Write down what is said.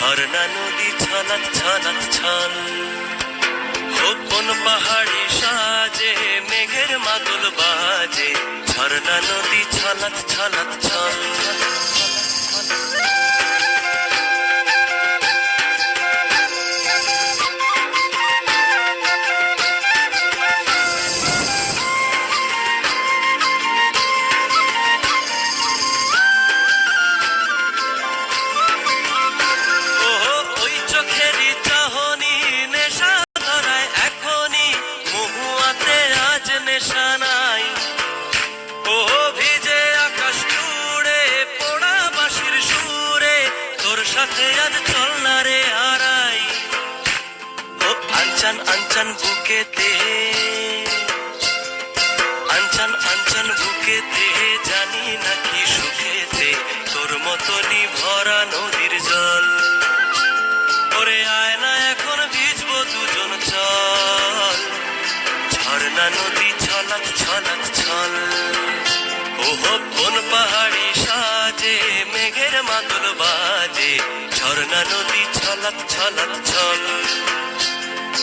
ঝর্ণা নদী ছলক ছলক ছল কোন পাহাড়ি সাজে, মেঘের মাদুল বাজে। ঝর্ণা নদী ছলক ছলক ছল সাথে আজ চল না রে হারাই। ও আনচান আনচান বুকেতে। আনচান আনচান বুকেতে, জানি নাকি সুখেতে। তোর মতনই ভরা নদীর জল। ওরে আয়না, এখন ভিজবো দুজন চল। ঝর্ণা নদী ছলাৎ ছলাৎ ছল। ওহো, বন পাহাড়ি সাজে, মেঘের মাদল বাজে। ঝর্ণা নদী ছলক ছলক ছল।